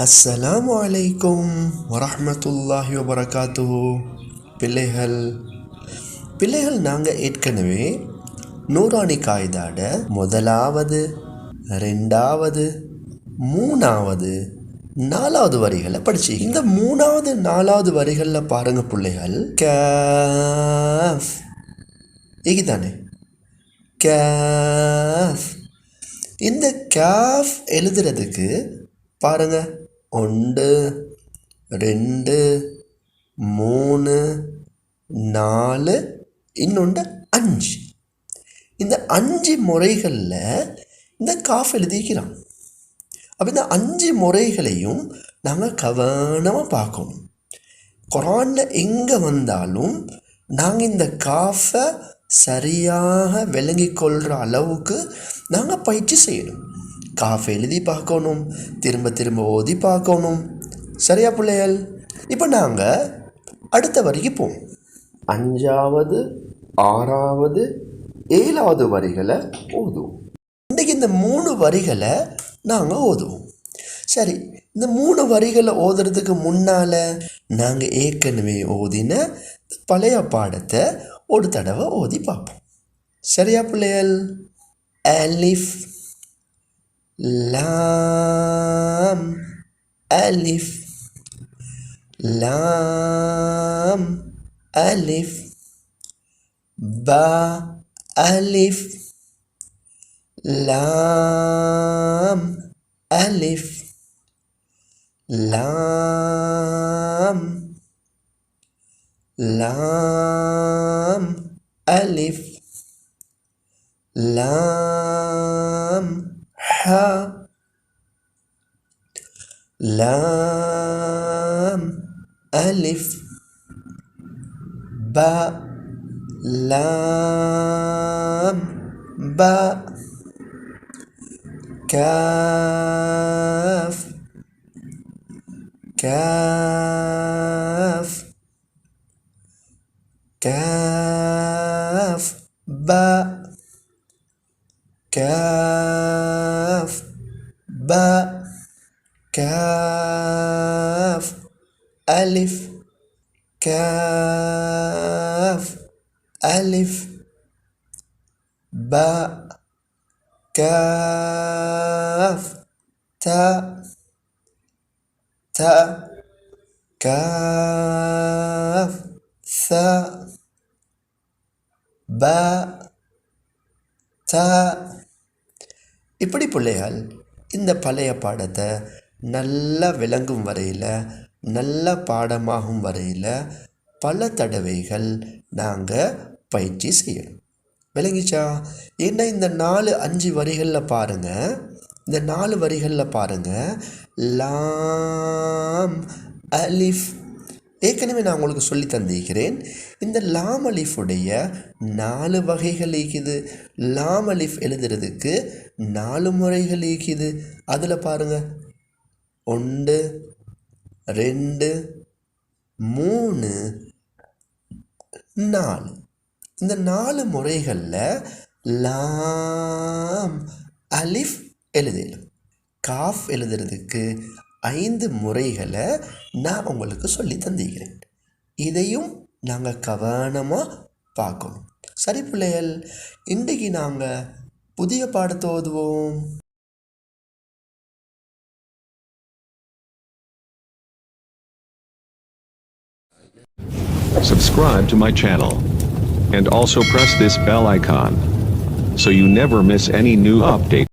அஸ்ஸலாம் அலைக்கும் வரமத்துல்லாஹி வபரகாத்துஹு. பிள்ளைகள் பிள்ளைகள் நாங்கள் ஏற்கனவே நூறாணி காய்தாட முதலாவது ரெண்டாவது மூணாவது நாலாவது வரிகளை படிச்சு. இந்த மூணாவது நாலாவது வரிகளில் பாருங்க பிள்ளைகள். கேஃப். இதுதானே கேஃப். இந்த கேஃப் எழுதுறதுக்கு பாருங்கள் ஒன்று ரெண்டு மூணு நாலு இன்னொன்று அஞ்சு. இந்த அஞ்சு முறைகளில் இந்த காஃப் எழுதிக்கிறான் அப்போ இந்த அஞ்சு முறைகளையும் நாங்கள் கவனமாக பார்க்கணும். குரானில் எங்கே வந்தாலும் நாங்கள் இந்த காஃபை சரியாக விளங்கி கொள்கிற அளவுக்கு நாங்கள் பயிற்சி செய்யணும். காஃப் எழுதி பார்க்கணும். திரும்ப திரும்ப ஓதி பார்க்கணும். சரியா பிள்ளைகள்? இப்போ நாங்கள் அடுத்த வரிக்கு போவோம். அஞ்சாவது ஆறாவது ஏழாவது வரிகளை ஓதுவோம். இன்றைக்கி இந்த மூணு வரிகளை நாங்கள் ஓதுவோம். சரி இந்த மூணு வரிகளை ஓதுறதுக்கு முன்னால் நாங்கள் ஏற்கனவே ஓதின பழைய பாடத்தை ஒரு தடவை ஓதி பார்ப்போம். சரியா பிள்ளைகள்? அலிஃப் லாம் அலிஃப் லாம் அலிஃப் பா அலிஃப் லாம் அலிஃப் லாம் லாம் அலிஃப் لام ألف باء لام باء كاف كاف كاف باء كاف باء كاف ألف كاف ألف باء كاف تاء تاء كاف ثاء باء تاء இப்படி பிள்ளைகள் இந்த பழைய பாடத்தை நல்லா விளங்கும் வரையில் நல்ல பாடமாகும் வரையில் பல தடவைகள் நாங்கள் பயிற்சி செய்யணும். விளங்கிச்சா? ஏன்னா இந்த நாலு அஞ்சு வரிகளில் பாருங்கள் இந்த நாலு வரிகளில் பாருங்கள் லாம் அலிஃப். ஏற்கனவே நான் உங்களுக்கு சொல்லி தந்திருக்கிறேன். இந்த லாம் அலிஃபுடைய நாலு வகைகள் இருக்குது லாம் அலிஃப் எழுதுறதுக்கு நாலு முறைகள் இருக்குது அதில் பாருங்கள் ஒன்று ரெண்டு மூணு நாலு. இந்த நாலு முறைகளில் லாம் அலிஃப் எழுதலும் காஃப் எழுதுறதுக்கு ஐந்து முறைகளை நான் உங்களுக்கு சொல்லி தந்திருக்கிறேன். இதையும் நாங்கள் கவனமாக பார்க்கணும். சரி பிள்ளைகள் இன்றைக்கு நாங்கள் புதிய பாடத்தை ஓதுவோம். Subscribe to my channel. And also press this bell icon. So you never miss any new update.